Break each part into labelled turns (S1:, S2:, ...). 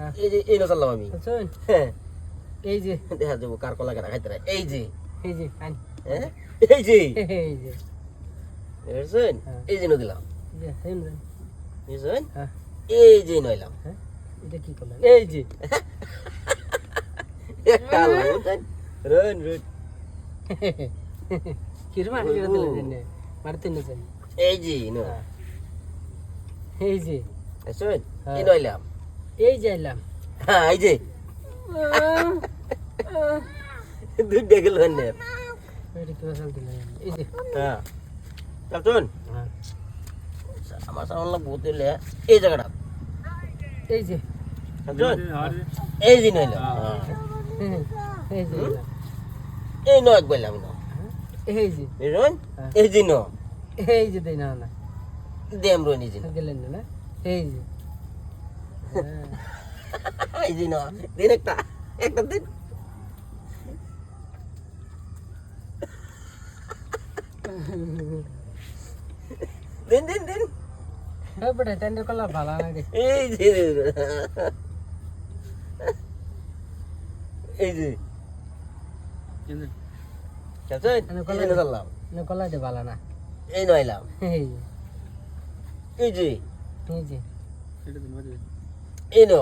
S1: হ্যাঁ।
S2: এই যে এই না চাললাম আমি।
S1: বুঝছেন
S2: হ্যাঁ।
S1: এই যে।
S2: দেখা যাব কার কলা কেনা খাইতে। এই যে।
S1: এই যে আন
S2: হ্যাঁ? এই যে।
S1: এই যে
S2: বুঝছেন
S1: হ্যাঁ।
S2: এই যে ন
S1: এই যে হেন রেন
S2: বুঝছেন এই যে নইলাম।
S1: এটা কি এই যে।
S2: একটা আনলাম, বুঝছেন রন রন
S1: কিরম আনি দিলেন মারতে নেছেন
S2: এই যে।
S1: এই যে।
S2: বুঝছেন। এই নইলাম।
S1: এই যে এলাম।
S2: হ্যাঁ এই যে। দুইটা গেল না। হ্যাঁ।
S1: হ্যাঁ।
S2: আমার সামনে বহুত হইলে এই জায়গাটা।
S1: এই যে।
S2: এই যে নইলাম
S1: হ্যাঁ, এই
S2: নয় বললাম না
S1: এই যে। হ্যাঁ।
S2: এই যে ন।
S1: এই যে দেই না না।
S2: দেম রনি যে
S1: গেলেন না না। এই যে। হ্যাঁ।
S2: এই যে ন দিন একটা একটা দিন দিন দিন দিন
S1: হ্যাঁ বেটা টেন্ডার করলে ভালো লাগে
S2: এই যে এই যে চালছুন এই যে চললাম
S1: না কলা দে ভালো না
S2: এই নইলাম
S1: এই যে
S2: এই যে
S1: এই যে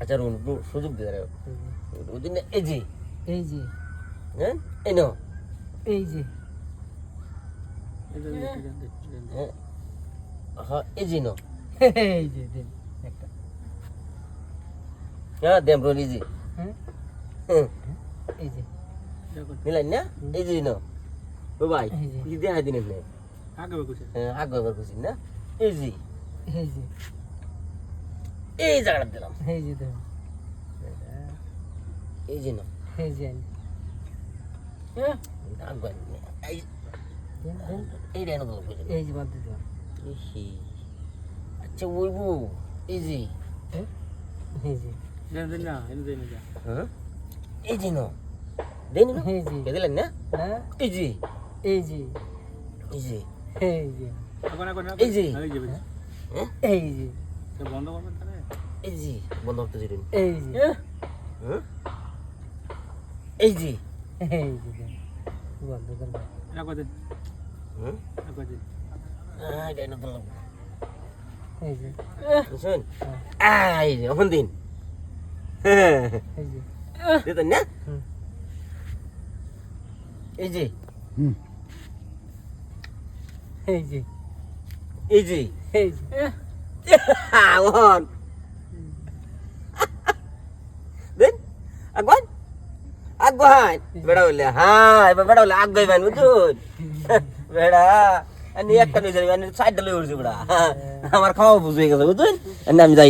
S2: আচ্ছা রুন সুযোগ দিয়ে দাও ওদিন এই যে
S1: এই যে
S2: হ্যাঁ এই ন
S1: এই যে
S2: হ্যাঁ হ্যাঁ এই যে ন
S1: এই যে দিন একটা
S2: হ্যাঁ দেম রুন এই যে
S1: হ্যাঁ
S2: হ্যাঁ
S1: এই যে
S2: নিলেন না এই যে ন ও ভাই
S1: এই যে।
S2: কি দেখা দিন এমনি হ্যাঁ আগে একবার না এই যে
S1: এই যে
S2: এই জায়গাটা দিলাম
S1: এই যে দেন
S2: এই যে ন
S1: এই যে আনি
S2: আগে এই
S1: দেন, দেন।
S2: এই রেন দিলাম
S1: এই যে বাদ দিলাম
S2: ইহি আচ্ছা ওইবু এই
S1: হ্যাঁ এই
S2: হ্যাঁ যে ন দেন না
S1: এই যে
S2: দিলেন না
S1: হ্যাঁ
S2: এই
S1: এই যে
S2: এই যে
S1: এই যে
S2: এই যে হ্যাঁ
S1: এই যে
S2: এই যে বন্ধ করতে দিলেন
S1: এই যে
S2: হ্যাঁ এই যে
S1: এই যে দেন। বন্ধ করলাম
S2: হ্যাঁ আহ এটা না দিলাম
S1: এই যে
S2: শুন
S1: হ্যাঁ,
S2: এই যে এখন দিন হ্যাঁ
S1: এই যে
S2: দিতেন না এই যে
S1: এই.
S2: বেড়া বললে হ্যাঁ এবার বেড়া বললে আগ গাইবেন বুঝুন? বেড়া আমি একটা নিয়ে যাবি সাইডটা লয়ে উঠছি, বেড়া। আমার খাওয়া বুঝে গেছে, বুঝুন? আমি যাই।